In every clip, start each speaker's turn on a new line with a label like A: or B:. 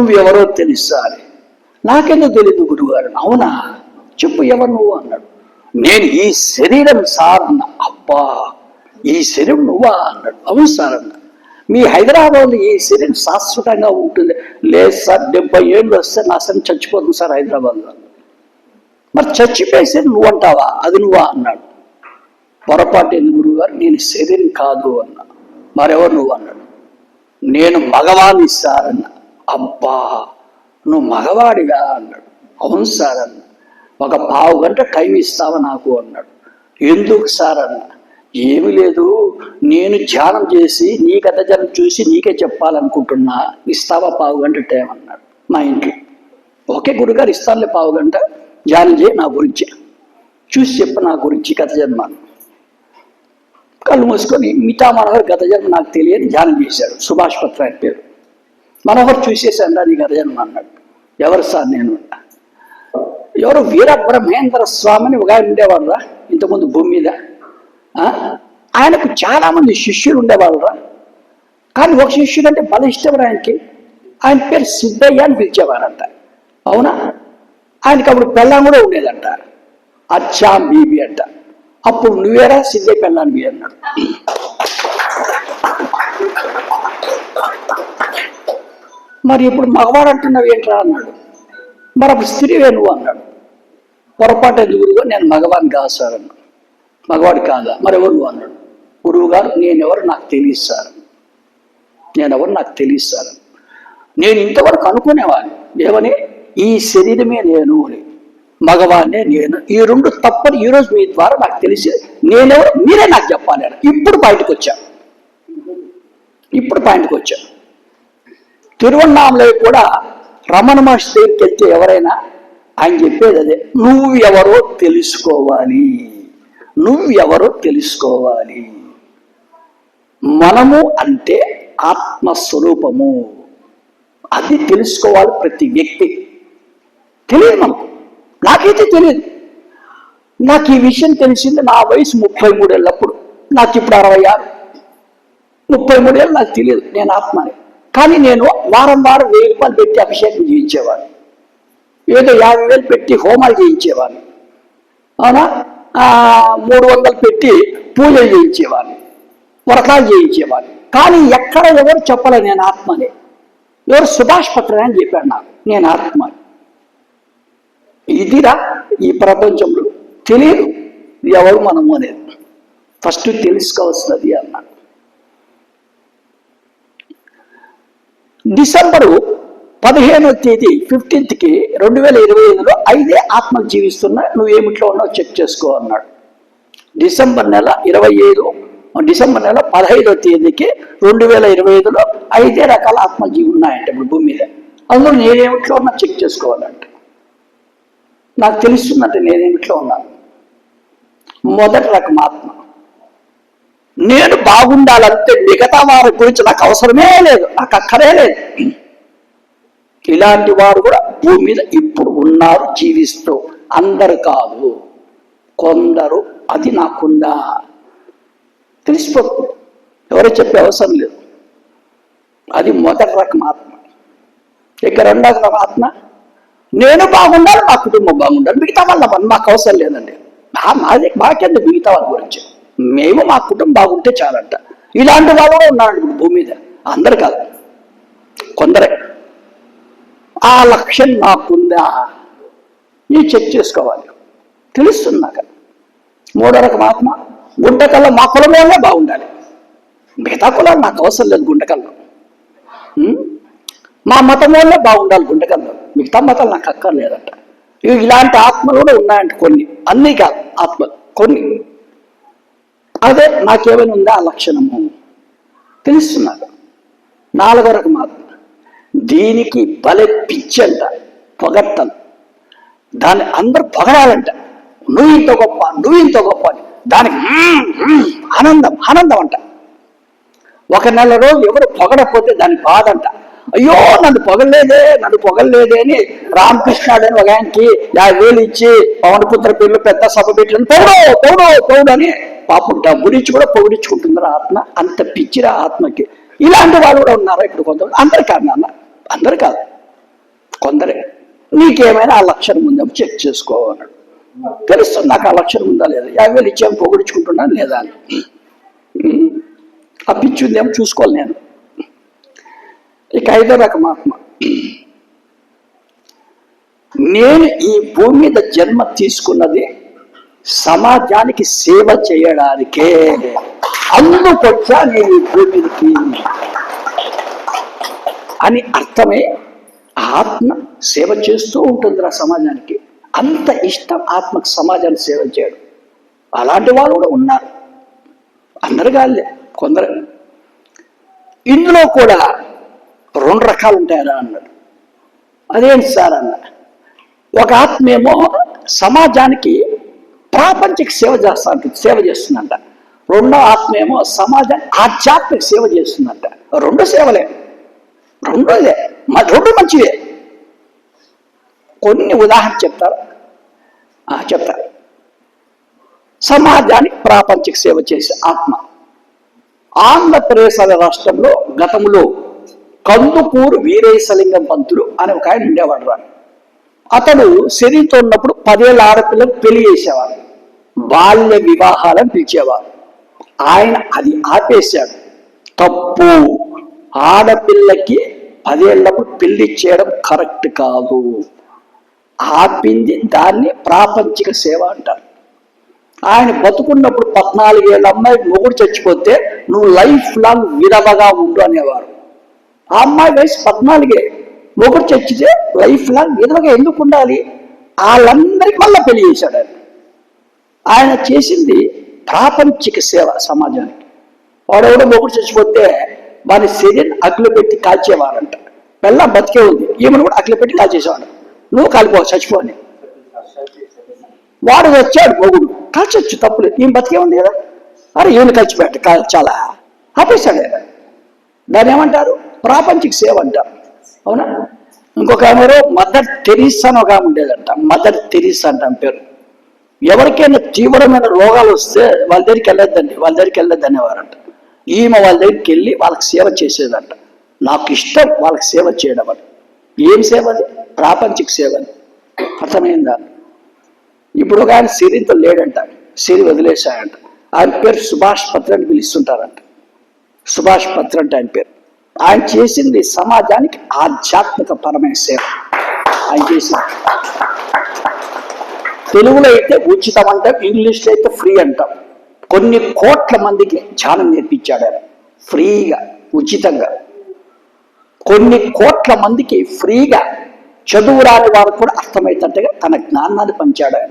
A: నువ్వెవరో తెలుసాలి నాకెందుకు తెలియదు గురుగారు? అవునా? చెప్పు ఎవరు నువ్వు అన్నాడు. నేను ఈ శరీరం సార్ అన్న. అబ్బా! ఈ శరీరం నువ్వా అన్నాడు. అవును సార్ అన్న. మీ హైదరాబాద్ ఈ శరీరం శాశ్వతంగా ఉంటుంది. లేదు సార్ డెబ్బై ఏళ్ళు వస్తే నా శరీరం చచ్చిపోతుంది సార్ హైదరాబాద్లో. మరి చచ్చిపోయేసి నువ్వు అంటావా అది నువ్వా అన్నాడు. పొరపాటు ఎందుకు గురుగారు? నేను శరీరం కాదు అన్నా. మరెవరు నువ్వు అన్నాడు. నేను మగవాణ్ణి సార్ అబ్బా నువ్వు మగవాడిగా అన్నాడు. అవును సార్ అన్న. ఒక పావు గంట టైం ఇస్తావా నాకు అన్నాడు. ఎందుకు సార్ అన్న? ఏమీ లేదు. నేను ధ్యానం చేసి నీ కథ జనం చూసి నీకే చెప్పాలనుకుంటున్నా. ఇస్తావా పావు గంట టైం అన్నాడు మా ఇంట్లో. ఓకే గురుగారు ఇస్తానులే పావు గంట. ధ్యానం చేయి నా గురించి. చూసి చెప్పు నా గురించి గత జన్మ కళ్ళు మూసుకొని మిగతా మనోహర్ గత జన్మ నాకు తెలియని ధ్యానం చేశాడు. సుభాష్ పత్ర పేరు. మనోహర్ చూసేసాను నీ గత జన్మ అన్నాడు? ఎవరు సార్ నేను? ఎవరు వీర బ్రహ్మేంద్ర స్వామిని ఒక ఆయన ఉండేవాడురా ఇంతకుముందు భూమి మీద. ఆ? ఆయనకు చాలా మంది శిష్యులు ఉండేవాళ్ళరా. కానీ ఒక శిష్యుడు అంటే బల ఇష్టం ఆయనకి. ఆయన పేరు సిద్ధయ్య అని పిలిచేవారంట. అవునా? ఆయనకి అప్పుడు పెళ్ళాం కూడా ఉండేదంట. అచ్చా బీబీ అంట. అప్పుడు నువ్వేరా సిద్ధయ్య పెళ్ళాన్ని అన్నాడు. మరి ఇప్పుడు మగవాడు అంటున్నావు ఏంట్రా అన్నాడు. మరి అప్పుడు స్త్రీవే నువ్వు అన్నాడు. పొరపాటు ఎందుకు గురువు? నేను మగవాడిని కాదు సార్ అన్నాడు. మగవాడు కాదా? మరి ఎవరు నువ్వు అన్నాడు. గురువు గారు నేనెవరు నాకు తెలియదు సార్. నేనెవరు నాకు తెలియదు సార్ నేను ఇంతవరకు అనుకునేవాడిని. ఏమని? ఈ శరీరమే నేను అని. మగవాడినే నేను. ఈ రెండు తప్పని ఈరోజు మీ ద్వారా నాకు తెలిసి నేనెవరు? మీరే నాకు చెప్పాలి ఇప్పుడు బయటకు వచ్చాను ఇప్పుడు పాయింట్కి వచ్చాను తిరువണ്ണామలై కూడా రమణ మహర్షి దగ్గరికి వెళ్తే ఎవరైనా ఆయన చెప్పేది అదే నువ్వు ఎవరో తెలుసుకోవాలి. నువ్వెవరో తెలుసుకోవాలి. మనము అంటే ఆత్మస్వరూపము. అది తెలుసుకోవాలి ప్రతి వ్యక్తి. తెలియదు మనకు. నాకైతే తెలియదు. నాకు ఈ విషయం తెలిసింది నా వయసు ముప్పై మూడేళ్ళప్పుడు. నాకు ఇప్పుడు అరవై ఆరు. ముప్పై మూడేళ్ళు నాకు తెలియదు. నేను ఆత్మని. కానీ నేను వారం వారం వెయ్యి రూపాయలు పెట్టి అభిషేకం చేయించేవాడిని. ఏదో యాభై వేలు పెట్టి హోమాలు చేయించేవాడిని. అవునా? మూడు వందలు పెట్టి పూజలు చేయించేవాడిని. వ్రతాలు చేయించేవాడు కానీ ఎక్కడ ఎవరు చెప్పలే నేను ఆత్మని. ఎవరు సుభాష్ పత్ర అని చెప్పాడు నాకు. నేను ఆత్మ ఇదిరా ఈ ప్రపంచంలో తెలియదు ఎవరు మనము అనేది. ఫస్ట్ తెలుసుకోవాల్సినది అన్నాడు డిసెంబరు పదిహేనవ తేదీ ఫిఫ్టీన్త్కి రెండు వేల ఇరవై ఐదులో ఐదే ఆత్మలు జీవిస్తున్నా నువ్వు ఏమిట్లో ఉన్నావు చెక్ చేసుకో అన్నాడు. డిసెంబర్ నెల ఇరవై ఐదు డిసెంబర్ నెల పదహైదవ తేదీకి రెండు వేల ఇరవై ఐదులో ఐదే రకాల ఆత్మజీవి ఉన్నాయంట ఇప్పుడు భూమి మీద. అందులో నేనేమిట్లో ఉన్నా చెక్ చేసుకోవాలంట. నాకు తెలుస్తుందంటే నేనేమిట్లో ఉన్నాను మొదటి రకం ఆత్మ. నేను బాగుండాలంటే మిగతా వారి గురించి నాకు అవసరమే లేదు నాకు అక్కరే లేదు. ఇలాంటి వారు కూడా భూమి మీద ఇప్పుడు ఉన్నారు జీవిస్తూ. అందరు కాదు కొందరు అది నాకుందా తెలిసిపోతుంది. ఎవరో చెప్పే అవసరం లేదు. అది మొదటి రకం ఆత్మ. ఇక రెండవ రకం ఆత్మ నేను బాగుండాలి మా కుటుంబం బాగుండాలి మిగతా వాళ్ళ మాకు అవసరం లేదండి. మా- మాకెందుకు మిగతా వాళ్ళ గురించి? మేము మా కుటుంబం బాగుంటే చాలంట. ఇలాంటి వాళ్ళు కూడా ఉన్నారండి భూమి మీద. అందరు కాదు. కొందరే. ఆ లక్ష్యం నాకుందా? నీ చెక్ చేసుకోవాలి. తెలుస్తుంది నాకు. మూడో రకం ఆత్మ గుంటకల్లో మా కులం బాగుండాలి. మిగతా కులాలు నాకు అవసరం లేదు గుంటకల్లో మా మతం వల్ల బాగుండాలి గుంటకల్లో మిగతా మతాలు నాకు అక్కర్లేదంట. ఇలాంటి ఆత్మలు కూడా ఉన్నాయంట కొన్ని. అన్నీ కాదు ఆత్మలు. కొన్ని. అదే నాకేమైనా ఉందా ఆ లక్షణము? తెలుస్తున్నారు నాలుగో రకం ఆత్మ. దీనికి భలే పిచ్చంట పొగట్టలు దాన్ని అందరు పొగడాలంట. నువ్వు ఇంత గొప్ప నువ్వు ఇంత గొప్ప అని. దానికి ఆనందం ఆనందం అంట. ఒక నెల రోజు ఎవరు పొగడకపోతే దాని బాధ అంట అయ్యో నన్ను పొగలేదే నన్ను పొగలేదే అని రామకృష్ణుడు అని ఒక ఆయనకి యాభై వేలు ఇచ్చి పవన్ పుత్ర పిల్లలు పెద్ద సభ పెట్టిన పొగడు పొగడు తౌడు అని పాపం డబ్బులు గురించి కూడా పొగిడించుకుంటుందిరా ఆత్మ. అంత పిచ్చిరా ఆత్మకి. ఇలాంటి వాళ్ళు కూడా ఉన్నారు ఇప్పుడు కొంతమంది? అందరు కాదు నాన్న. అందరు కాదు. కొందరే. నీకేమైనా ఆ లక్షణం ఉందేమో చెక్ చేసుకో అన్నాడు. తెలుస్తుంది నాకు ఆ లక్షణం ఉందా లేదా? యాభై వేలు ఇచ్చేమో పొగిడించుకుంటున్నాను లేదా అని. ఆ పిచ్చి ఉందేమో చూసుకోవాలి నేను. ఇక ఐదో రకం ఆత్మ. నేను ఈ భూమి మీద జన్మ తీసుకున్నది సమాజానికి సేవ చేయడానికే. అందుకొచ్చా నేను భూమికి అని అర్థమే ఆత్మ సేవ చేస్తూ ఉంటుందిరా సమాజానికి. అంత ఇష్టం ఆత్మకు సమాజాన్ని సేవ చేయడం. అలాంటి వాళ్ళు కూడా ఉన్నారు. అందరు కాదులే కొందరు. ఇందులో కూడా రెండు రకాలు ఉంటాయరా అన్నాడు. అదేంటి సార్ అన్న? ఒక ఆత్మ ఏమో సమాజానికి ప్రాపంచిక సేవ చేస్తానికి సేవ చేస్తుందంట. రెండో ఆత్మ ఏమో సమాజానికి ఆధ్యాత్మిక సేవ చేస్తుందంట. రెండు సేవలే. రెండు ఇదే రెండు మంచివే. కొన్ని ఉదాహరణ చెప్తారు? ఆ, చెప్తారు సమాజానికి ప్రాపంచిక సేవ చేసే ఆత్మ. ఆంధ్రప్రదేశ్ అనే రాష్ట్రంలో గతంలో కందుకూరు వీరేశలింగం పంతులు అని ఒక ఆయన ఉండేవాడు రాని అతడు శరీరంతో ఉన్నప్పుడు పదేళ్ళ ఆడపిల్లకు పెళ్ళి చేసేవాడు బాల్య వివాహాలను పిలిచేవారు. ఆయన అది ఆపేశాడు. తప్పు. ఆడపిల్లకి పదేళ్ళకు పెళ్ళి చేయడం కరెక్ట్ కాదు. ఆపింది దాన్ని ప్రాపంచిక సేవ అంటారు. ఆయన బతుకున్నప్పుడు పద్నాలుగేళ్ళ అమ్మాయి మొగుడు చచ్చిపోతే నువ్వు లైఫ్ లాంగ్ విధవగా ఉండు అనేవారు. ఆ అమ్మాయి వయసు పద్నాలుగే. మొగుడు చచ్చితే లైఫ్ లాంగ్ విధవగా ఎందుకు ఉండాలి? వాళ్ళందరికీ మళ్ళీ పెళ్ళి చేశాడు ఆయన. ఆయన చేసింది ప్రాపంచిక సేవ సమాజానికి. వాడెవడో ఒకటి చచ్చిపోతే వారి శరీరం అగ్లు పెట్టి కాల్చేవారంట వెళ్ళ బతికే ఉంది. ఈమెను కూడా అగ్లు పెట్టి కాల్చేసేవాడు. నువ్వు కాలిపో చచ్చిపోని వాడు వచ్చాడు మొగుడు. కాల్చొచ్చు తప్పులేదు ఈమె బతికే ఉంది కదా. అరే ఈమెను కలిసిపెట్ట కాల్చాలా? ఆపేశాడు. ఆయన దాన్ని ఏమంటారు ప్రాపంచిక సేవ అంటారు అవునా? ఇంకొక ఆమె మదర్ టెరీస్ అని ఒక ఆమె ఉండేదంట. మదర్ టెరీస్ అంటాం పేరు. ఎవరికైనా తీవ్రమైన రోగాలు వస్తే వాళ్ళ దగ్గరికి వెళ్ళొద్దండి వాళ్ళ దగ్గరికి వెళ్ళొద్దు అనేవారంట ఈమె వాళ్ళ దగ్గరికి వెళ్ళి వాళ్ళకి సేవ చేసేదంట. నాకు ఇష్టం వాళ్ళకి సేవ చేయడం అని. ఏం సేవ అది? ప్రాపంచిక సేవ అని. అర్థమైందా? ఇప్పుడు ఒక ఆయన సిరితో లేడంట. సిరి వదిలేశాయంట. ఆయన పేరు సుభాష్ పత్ర అని పిలుస్తుంటారంట. సుభాష్ పత్ర అంటే ఆయన పేరు. ఆయన చేసింది సమాజానికి ఆధ్యాత్మిక పరమైన సేవ. ఆయన చేసింది. తెలుగులో అయితే ఉచితం అంటాం ఇంగ్లీష్లో అయితే ఫ్రీ అంటాం కొన్ని కోట్ల మందికి ధ్యానం నేర్పించాడు ఆయన. ఫ్రీగా ఉచితంగా. కొన్ని కోట్ల మందికి ఫ్రీగా చదువు రాని వారికి కూడా అర్థమవుతుంటగా తన జ్ఞానాన్ని పంచాడు ఆయన.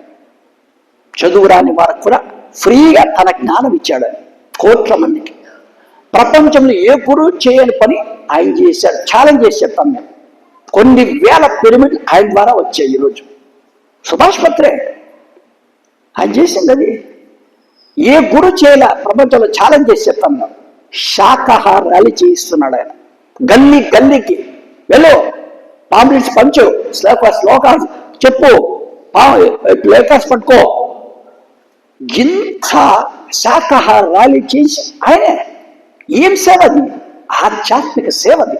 A: చదువు రాని వారికి కూడా ఫ్రీగా తన జ్ఞానం ఇచ్చాడు ఆయన. కోట్ల మందికి. ప్రపంచంలో ఏ గురువు చేయని పని ఆయన చేశాడు. ఛాలెంజ్ చేసి చెప్తాను నేను. కొన్ని వేల పిరమిడ్ ఆయన ద్వారా వచ్చాయి ఈరోజు. సుభాష్ పత్రే ఆయన చేసింది అది. ఏ గురు చేయలే ప్రపంచంలో ఛాలెంజ్ చేసి చెప్తాను నేను ర్యాలీ చేయిస్తున్నాడు ఆయన. గల్లీ గల్లీకి. వెళ్ళు. పాంప్లెట్స్ పంచు. శ్లోక శ్లోకాలు చెప్పు. లేఖస్ పట్టుకో. ఇంత శాకాహార ర్యాలీ చేసి ఆయనే. ఏం సేవ అది? ఆధ్యాత్మిక సేవ అది.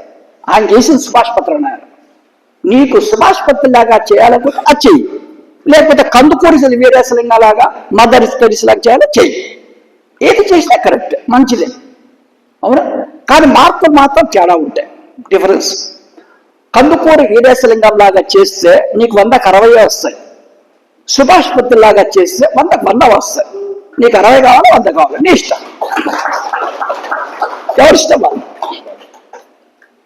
A: ఆయన చేసిన సుభాష్ పత్ర ఆయన. నీకు సుభాష్ పత్ర లాగా చేయాలనుకుంటే అది చెయ్యి. లేకపోతే కందుకూరి వీరేశలింగలాగా మదర్ లాగా చేయాలో చెయ్యి. ఏది చేసినా కరెక్ట్ మంచిదే. అవునా? కానీ మార్పులు మాత్రం తేడా ఉంటాయి. డిఫరెన్స్ కందుకూరి వీరేశలింగం లాగా చేస్తే నీకు వందకు అరవై వస్తాయి. సుభాష్ లాగా చేస్తే వందకు వంద వస్తాయి. నీకు అరవై కావాలి వంద కావాలి? నీ ఇష్టం. ఎవరి ఇష్టం? వాళ్ళు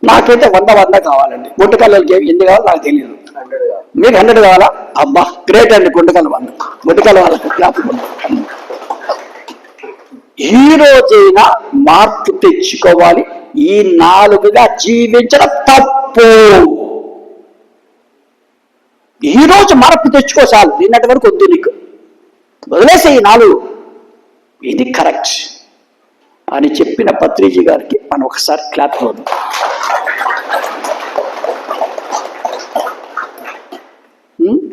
A: నాకైతే వంద వంద కావాలండి. గుంటకల్లకి ఎన్ని కావాలో నాకు తెలియదు మీకు హండ్రెడ్ కావాలా? అబ్బా గ్రేట్ అండి గుండెకల వాళ్ళు గుండెకల వాళ్ళకు జ్ఞాపకం ఈ రోజైనా మార్పు తెచ్చుకోవాలి. ఈ నాలుగుగా జీవించడం తప్పు. ఈ రోజు మార్పు తెచ్చుకో చాలు. నిన్నటి వరకు వద్దు నీకు. వదిలేసే ఈ నాలుగు. ఇది కరెక్ట్ అని చెప్పిన పత్రిజీ గారికి మనం ఒకసారి క్లాప్ అవుదాం.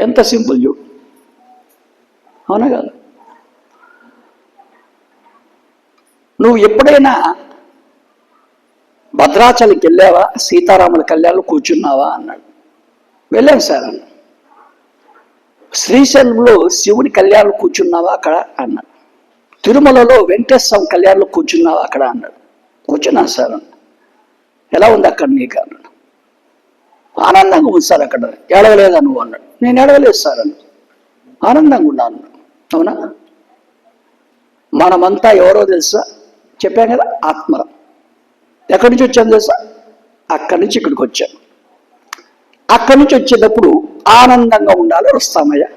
A: ఎంత సింపుల్ చూడు. అవునా కాదు? నువ్వు ఎప్పుడైనా భద్రాచలికి వెళ్ళావా? సీతారాముల కళ్యాణంలో కూర్చున్నావా? అన్నాడు. వెళ్ళాను సార్ అన్న శ్రీశైలంలో శివుడి కళ్యాణం కూర్చున్నావా అక్కడ? అన్నాడు. తిరుమలలో వెంకటేశ్వర కళ్యాణంలో కూర్చున్నావా అక్కడ? అన్నాడు. కూర్చున్నాను సార్ అన్న ఎలా ఉంది అక్కడ నీకు? అన్నాడు. ఆనందంగా ఉంది సార్ అక్కడ. ఏడవలేదా నువ్వు? అన్నాడు. నేను ఏడవలేదు సార్ అని. ఆనందంగా ఉన్నాను. అవునా? మనమంతా ఎవరో తెలుసా? చెప్పాం కదా ఆత్మరం ఎక్కడి నుంచి వచ్చాను తెలుసా? అక్కడి నుంచి ఇక్కడికి వచ్చాను అక్కడి నుంచి వచ్చేటప్పుడు ఆనందంగా ఉండాలి వస్తామయ్యా.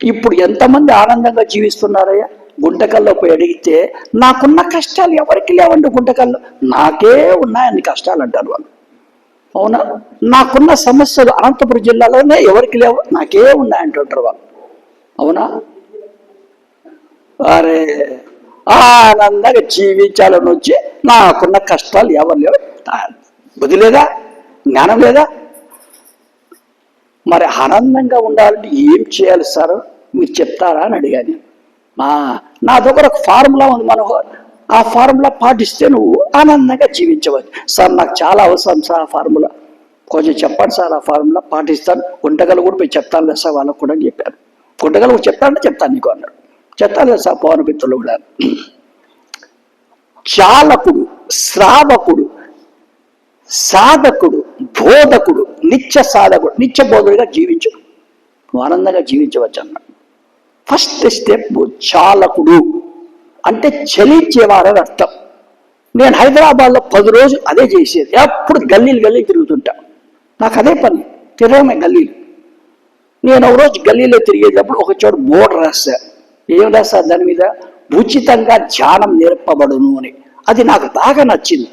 A: ఇప్పుడు ఎంతమంది ఆనందంగా జీవిస్తున్నారయ్యా? గుంటకల్లో పోయి అడిగితే నాకున్న కష్టాలు ఎవరికి లేవండి గుంటకల్లో నాకే ఉన్నాయన్ని కష్టాలు అంటారు వాళ్ళు. అవునా? నాకున్న సమస్యలు అనంతపురం జిల్లాలోనే ఎవరికి లేవు నాకే ఉన్నాయంటుంటారు వాళ్ళు. అవునా? అరే ఆనందంగా జీవించాలని వచ్చి నాకున్న కష్టాలు ఎవరు లేవు. బుద్ధి లేదా? జ్ఞానం లేదా? మరి ఆనందంగా ఉండాలంటే ఏం చేయాలి సార్? మీరు చెప్తారా అని అడిగాను. నా దగ్గర ఒక ఫార్ములా ఉంది మనోహర్. ఆ ఫార్ములా పాటిస్తే నువ్వు ఆనందంగా జీవించవచ్చు. సార్ నాకు చాలా అవసరం సార్ ఆ ఫార్ములా. కొంచెం చెప్పండి సార్ ఆ ఫార్ములా పాటిస్తాను. గుంటగలు కూడా పోయి చెప్తాను లేదు సార్ వాళ్ళకు కూడా అని చెప్పాను. గుంటగలు కూడా చెప్తానంటే చెప్తాను నీకు అన్నాడు. చెప్తాను లేదు సార్ పవన్ మిత్రులు కూడా. చాలకుడు శ్రావకుడు సాధకుడు బోధకుడు నిత్య సాధకుడు నిత్య బోధకుడిగా జీవించు నువ్వు ఆనందంగా జీవించవచ్చు అన్నాడు. ఫస్ట్ స్టెప్ చాలకుడు. అంటే చలించేవారని అర్థం. నేను హైదరాబాద్లో పది రోజులు అదే చేసేది. ఎప్పుడు గల్లీలు గల్లీ తిరుగుతుంటా. నాకు అదే పని. తిరగమే గల్లీలు. నేను ఒక రోజు గల్లీలో తిరిగేటప్పుడు ఒక చోటు బోర్డు రాశా. ఏం రాశా దాని మీద? ఉచితంగా ధ్యానం నేర్పబడును అని. అది నాకు బాగా నచ్చింది.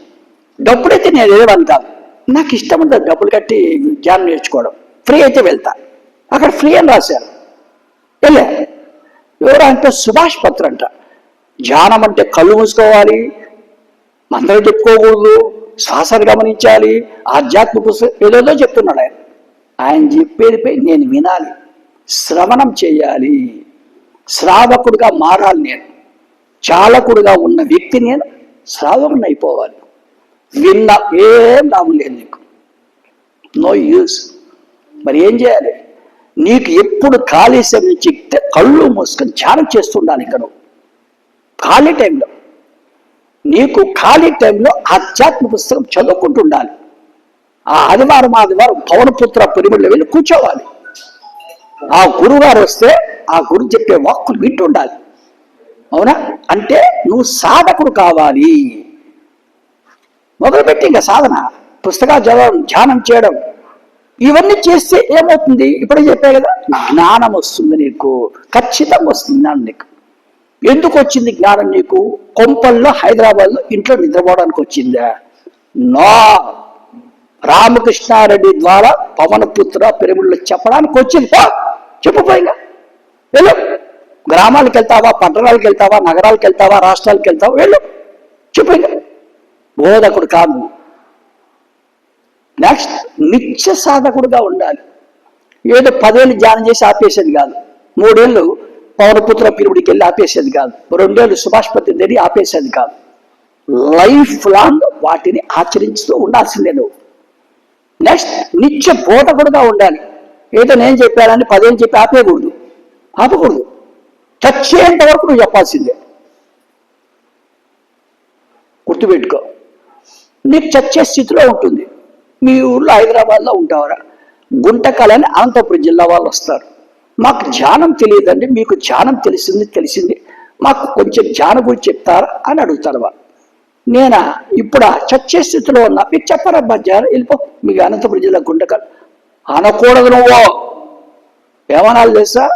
A: డబ్బులైతే నేను ఏమని కాదు నాకు ఇష్టం ఉంటుంది డబ్బులు కట్టి ధ్యానం నేర్చుకోవడం. ఫ్రీ అయితే వెళ్తా. అక్కడ ఫ్రీ అని రాశారు. వెళ్ళా. ఎవరు అంటే సుభాష్ పత్ర అంట. ధ్యానం అంటే కళ్ళు మూసుకోవాలి మంత్రం చెప్పుకోకూడదు శ్వాసను గమనించాలి ఆధ్యాత్మిక పుస్తకం ఏదేదో చెప్తున్నాడు ఆయన. ఆయన చెప్పేది నేను వినాలి శ్రవణం చేయాలి. శ్రావకుడిగా మారాలి నేను. చాలకుడిగా ఉన్న వ్యక్తి నేను శ్రావకుని అయిపోవాలి విన్న ఏం లాభం లేదు నీకు. నో యూస్ మరి ఏం చేయాలి? నీకు ఎప్పుడు ఖాళీ సమయం చిక్తే కళ్ళు మూసుకొని ధ్యానం చేస్తుండాలి ఇక్కడ. ఖాళీ టైంలో. నీకు ఖాళీ టైంలో ఆధ్యాత్మ పుస్తకం చదువుకుంటుండాలి. ఆ ఆదివారం ఆదివారం పవనపుత్ర పిరిమిడిలో వెళ్ళి కూర్చోవాలి. ఆ గురుగారు వస్తే ఆ గురు చెప్పే వాక్కులు వింటుండాలి. అవునా? అంటే నువ్వు సాధకుడు కావాలి. మొదలుపెట్టి ఇంకా సాధన పుస్తకాలు చదవడం ధ్యానం చేయడం ఇవన్నీ చేస్తే ఏమవుతుంది? ఇప్పుడే చెప్పే కదా జ్ఞానం వస్తుంది నీకు ఖచ్చితంగా వస్తుంది జ్ఞానం నీకు. ఎందుకు వచ్చింది జ్ఞానం నీకు? కొంపల్లో హైదరాబాద్లో ఇంట్లో నిద్రపోవడానికి వచ్చిందా? నా. రామకృష్ణారెడ్డి ద్వారా పవనపుత్ర పిరమిడ్లో చెప్పడానికి వచ్చింది. పో చెప్పుపోయిగా వెళ్ళు. గ్రామాలకు వెళ్తావా? పట్టణాలకు వెళ్తావా? నగరాలకు వెళ్తావా? రాష్ట్రాలకు వెళ్తావా? వెళ్ళు. చెప్పుగా బోధకుడు కాదు. నెక్స్ట్ నిత్య సాధకుడుగా ఉండాలి. ఏదో పదేళ్ళు ధ్యానం చేసి ఆపేసేది కాదు. మూడేళ్ళు పౌరపుత్ర పిరుడికి వెళ్ళి ఆపేసేది కాదు. రెండేళ్ళు సుభాష్ దగ్గర ఆపేసేది కాదు. లైఫ్ లాంగ్ వాటిని ఆచరిస్తూ ఉండాల్సిందే నువ్వు. నెక్స్ట్ నిత్య బోధకుడుగా ఉండాలి. ఏదో నేను చెప్పానని పదేళ్ళు చెప్పి ఆపేయకూడదు. ఆపకూడదు. చచ్చేంత వరకు నువ్వు చెప్పాల్సిందే. గుర్తుపెట్టుకో. నీకు చచ్చే స్థితిలో ఉంటుంది. మీ ఊర్లో హైదరాబాద్లో ఉంటావరా? గుంటకలని అనంతపురం జిల్లా వాళ్ళు వస్తారు. మాకు ధ్యానం తెలియదండి మీకు ధ్యానం తెలిసింది తెలిసింది. మాకు కొంచెం ధ్యానం గురించి చెప్తారా అని అడుగుతారు వాళ్ళు. నేనా? ఇప్పుడు? చచ్చే స్థితిలో ఉన్నా. మీకు చెప్పరబ్బా ధ్యానం వెళ్ళిపో. మీకు అనంతపురం జిల్లా గుంటకల్ అనకూడదు నువ్వు. ఏమనాలి తెలుసా?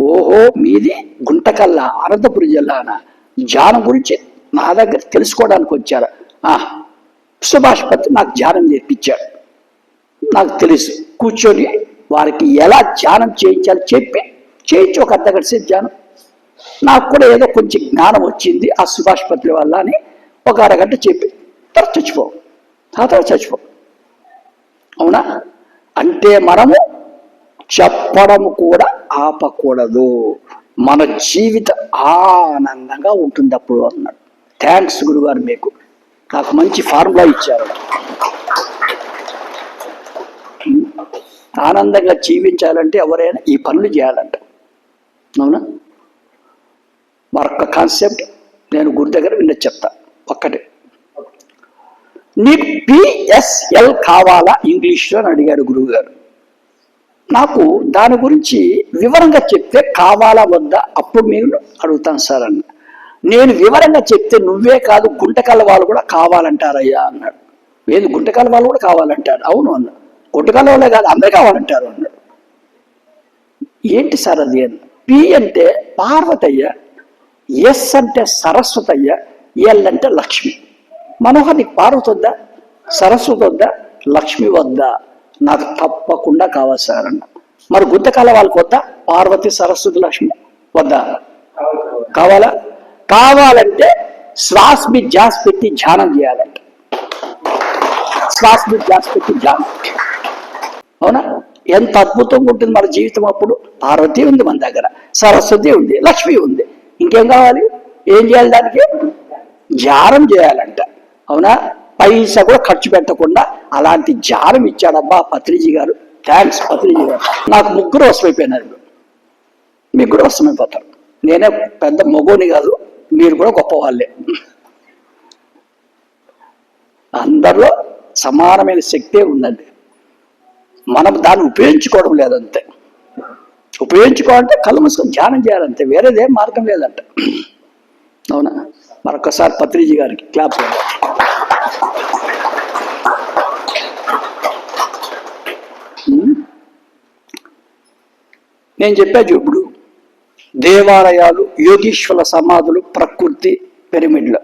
A: ఓహో మీది గుంటకల్లా అనంతపురం జిల్లానా? ధ్యానం గురించి నా దగ్గర తెలుసుకోవడానికి వచ్చారు. ఆ, సుభాష్ పత్రి నాకు ధ్యానం నేర్పించాడు. నాకు తెలుసు. కూర్చొని వారికి ఎలా ధ్యానం చేయించాలి చెప్పి చేయించి ఒక అర్ధ సేపు ధ్యానం. నాకు కూడా ఏదో కొంచెం జ్ఞానం వచ్చింది ఆ సుభాష్ పత్రి వల్ల అని ఒక అరగంట చెప్పి. తర్వాత చచ్చిపో. తర్వాత చచ్చిపో. అవునా? అంటే మనము చెప్పడం కూడా ఆపకూడదు. మన జీవితం ఆనందంగా ఉంటుంది అప్పుడు అన్నాడు. థ్యాంక్స్ గురుగారు మీకు. నాకు మంచి ఫార్ములా ఇచ్చారు. ఆనందంగా జీవించాలంటే ఎవరైనా ఈ పనులు చేయాలంట. అవునా? మరొక కాన్సెప్ట్ నేను గురి దగ్గర విన్న చెప్తా. ఒక్కటే. నీకు పిఎస్ఎల్ కావాలా? ఇంగ్లీష్లో అని అడిగాడు గురువు గారు నాకు దాని గురించి వివరంగా చెప్తే కావాలా వద్దా? అప్పుడు మీరు అడుగుతాను సార్ అన్న. నేను వివరంగా చెప్తే నువ్వే కాదు గుంటకల్ల వాళ్ళు కూడా కావాలంటారయ్యా అన్నాడు. ఏది? గుంటకల్ల వాళ్ళు కూడా కావాలంటారు. అవును అన్నాడు వాళ్ళే కాదు అందరూ కావాలంటారు అన్నాడు ఏంటి సార్ అది? అని పి అంటే పార్వతయ్య ఎస్ అంటే సరస్వతయ్య ఎల్ అంటే లక్ష్మి. మనోహర్ నీకు పార్వతి వద్దా సరస్వతి వద్దా లక్ష్మి వద్దా? నాకు తప్పకుండా కావాలి సార్ అన్న. మరి గుంతకాల వాళ్ళకి వద్దా? పార్వతి సరస్వతి లక్ష్మి వద్దా? కావాలా? కావాలంటే శ్వాస మీద జాస్ పెట్టి ధ్యానం చేయాలంట. శ్వాస మీద జాస్ పెట్టి ధ్యానం. అవునా? ఎంత అద్భుతంగా ఉంటుంది మన జీవితం అప్పుడు. పార్వతి ఉంది మన దగ్గర సరస్వతి ఉంది లక్ష్మి ఉంది. ఇంకేం కావాలి? ఏం చేయాలి దానికి? జారం చేయాలంట. అవునా? పైసా కూడా ఖర్చు పెట్టకుండా అలాంటి జారం ఇచ్చాడబ్బా పత్రిజీ గారు. థ్యాంక్స్ పత్రిజీ గారు. నాకు ముగ్గురు వసమైపోయినారు మీకు కూడా వసమైపోతారు నేనే పెద్ద మగోని కాదు మీరు కూడా గొప్ప వాళ్ళే అందరిలో సమానమైన శక్తే ఉందండి. మనం దాన్ని ఉపయోగించుకోవడం లేదంతే. ఉపయోగించుకోవాలంటే కళ్ళు మూసుకొని ధ్యానం చేయాలంతే వేరేదేం మార్గం లేదంట. అవునా? మరొకసారి పత్రిజీ గారికి క్లాప్ నేను చెప్పా ఇప్పుడు దేవాలయాలు యోగీశ్వర సమాధులు ప్రకృతి పిరమిడ్లు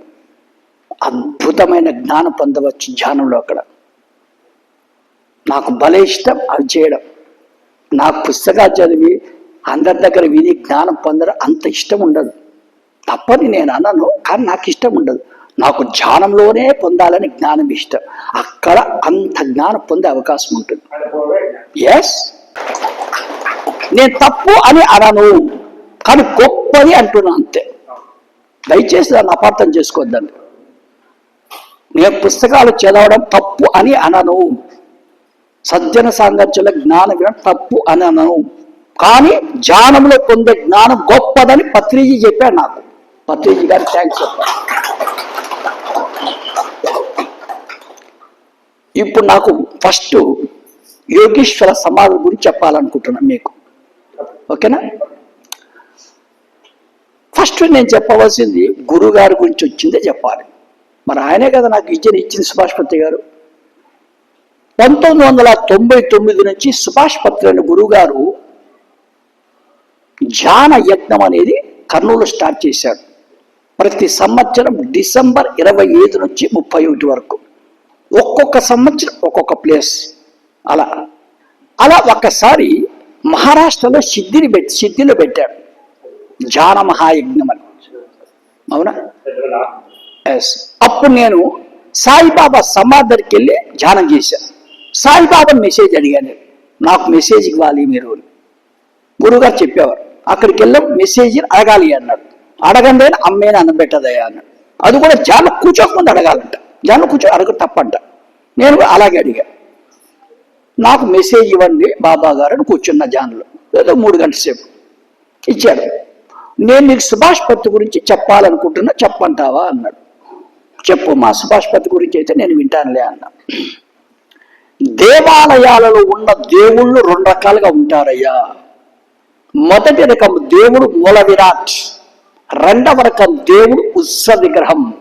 A: అద్భుతమైన జ్ఞానం పొందవచ్చు ధ్యానంలో అక్కడ. నాకు భలే ఇష్టం అవి చేయడం. నాకు పుస్తకాలు చదివి అందరి దగ్గర విని జ్ఞానం పొందడం అంత ఇష్టం ఉండదు. తప్పని నేను అన్నాను కానీ నాకు ఇష్టం ఉండదు. నాకు ధ్యానంలోనే పొందాలని జ్ఞానం ఇష్టం. అక్కడ అంత జ్ఞానం పొందే అవకాశం ఉంటుంది. ఎస్ నేను తప్పు అని అనను కానీ గొప్పది అంటున్నా అంతే. దయచేసి దాన్ని అపార్థం చేసుకోవద్దండి. నేను పుస్తకాలు చదవడం తప్పు అని అనను. సజ్జన సాంగత్యుల జ్ఞాన వినడం తప్పు అని అనను. కానీ జ్ఞానంలో పొందే జ్ఞానం గొప్పదని పత్రిజీ చెప్పాడు నాకు. పత్రిజీ గారు థ్యాంక్స్ చెప్పాను ఇప్పుడు నాకు ఫస్ట్ యోగేశ్వర సమాధి గురించి చెప్పాలనుకుంటున్నాను మీకు. ఓకేనా? ఫస్ట్ నేను చెప్పవలసింది గురుగారి గురించి వచ్చిందే చెప్పాలి. మరి ఆయనే కదా నాకు ఇచ్చిన ఇచ్చింది సుభాష్పతి గారు. పంతొమ్మిది వందల తొంభై తొమ్మిది నుంచి సుభాష్ పత్రి అనే గురుగారు ధ్యాన యజ్ఞం అనేది కర్నూలు స్టార్ట్ చేశాడు ప్రతి సంవత్సరం డిసెంబర్ ఇరవై ఐదు నుంచి ముప్పై ఒకటి వరకు. ఒక్కొక్క సంవత్సరం ఒక్కొక్క ప్లేస్. అలా అలా ఒక్కసారి మహారాష్ట్రలో సిద్ధిని పెట్టి సిద్ధిలో పెట్టాడు ధ్యాన మహాయజ్ఞం అని. అవునా? ఎస్ అప్పుడు నేను సాయిబాబా సమాధికి వెళ్ళి ధ్యానం చేశాను. సాయిబాబా మెసేజ్ అడిగాను. నాకు మెసేజ్ ఇవ్వాలి మీరు అని. గురువుగారు చెప్పేవారు. అక్కడికి వెళ్ళాం మెసేజ్ అడగాలి అన్నాడు అడగండి అని అమ్మేని అన్నబెట్టదయ్యా అన్నాడు. అది కూడా జాన కూర్చోకముందు అడగాలంట. జాన కూర్చో అడగ తప్పంట. నేను కూడా అలాగే అడిగా. నాకు మెసేజ్ ఇవ్వండి బాబా గారు అని కూర్చున్న జాన్లో. లేదా మూడు గంటల సేపు. ఇచ్చాడు. నేను నీకు సుభాష్ పత్తి గురించి చెప్పాలనుకుంటున్నా చెప్పంటావా అన్నాడు. చెప్పు మా సుభాష్ పత్తి గురించి అయితే నేను వింటానులే అన్నా. దేవాలయాలలో ఉన్న దేవుళ్ళు రెండు రకాలుగా ఉంటారయ్యా. మొదటి రకం దేవుడు మూల విరాట్ రెండవ రకం దేవుడు ఉత్స విగ్రహం.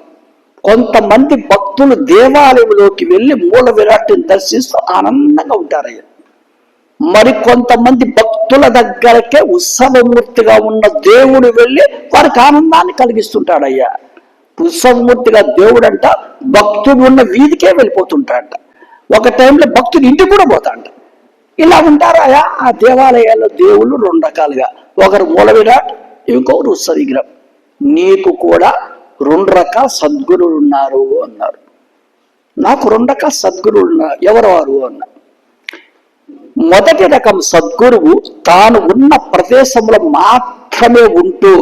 A: కొంతమంది భక్తులు దేవాలయంలోకి వెళ్ళి మూల విరాట్ని దర్శిస్తూ ఆనందంగా ఉంటారయ్యా. మరి కొంతమంది భక్తుల దగ్గరకే ఉత్సవమూర్తిగా ఉన్న దేవుడు వెళ్ళి వారికి ఆనందాన్ని కలిగిస్తుంటాడయ్యా. ఉత్సవమూర్తిగా దేవుడు అంట భక్తుడు ఉన్న వీధికే వెళ్ళిపోతుంటాడంట. ఒక టైంలో భక్తుడు ఇంటికి కూడా పోతాడంట ఇలా ఉంటారాయా ఆ దేవాలయాల్లో దేవుళ్ళు రెండు రకాలుగా. ఒకరు మూల విరాట్ ఇంకొకరు ఉత్సవ విగ్రహం నీకు కూడా రెండు రకాల సద్గురులు ఉన్నారు అన్నారు. నాకు రెండు రకాల సద్గురులు ఉన్నారు. ఎవరు వారు? అన్నారు మొదటి రకం సద్గురువు తాను ఉన్న ప్రదేశంలో మాత్రమే ఉంటూ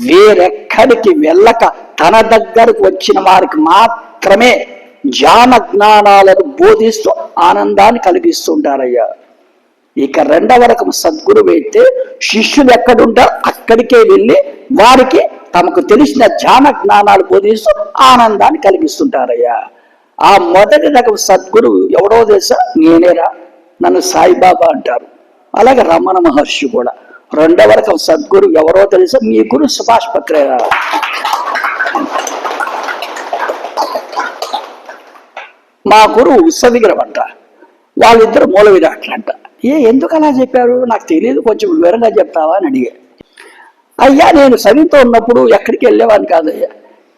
A: వేరెక్కడికి వెళ్ళక తన దగ్గరకు వచ్చిన వారికి మాత్రమే జ్ఞాన జ్ఞానాలను బోధిస్తూ ఆనందాన్ని కలిగిస్తుంటారయ్యా. ఇక రెండవ రకం సద్గురువు అయితే శిష్యులు ఎక్కడుంటారో అక్కడికే వెళ్ళి వారికి తమకు తెలిసిన ధ్యాన జ్ఞానాలు బోధిస్తూ ఆనందాన్ని కలిగిస్తుంటారయ్యా. ఆ మొదటి రకం సద్గురువు ఎవడో తెలుసా? నేనేరా నన్ను సాయిబాబా అంటారు. అలాగే రమణ మహర్షి కూడా. రెండవ రకం సద్గురు ఎవరో తెలుసా? మీ గురు సుభాష్ పత్రే మా గురువు విశ్వవిగ్రహం అంట వాళ్ళిద్దరు మూల విరాట్లంట ఏ ఎందుకు అలా చెప్పారు? నాకు తెలియదు కొంచెం వివరంగా చెప్తావా అని అడిగా. అయ్యా నేను సరితో ఉన్నప్పుడు ఎక్కడికి వెళ్ళేవాడిని కాదయ్యా.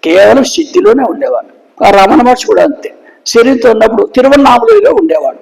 A: కేవలం సిద్ధిలోనే ఉండేవాడు. ఆ రమణ మహర్షి కూడా అంతే. శరీరంతో ఉన్నప్పుడు తిరువన్నాములలో ఉండేవాడు.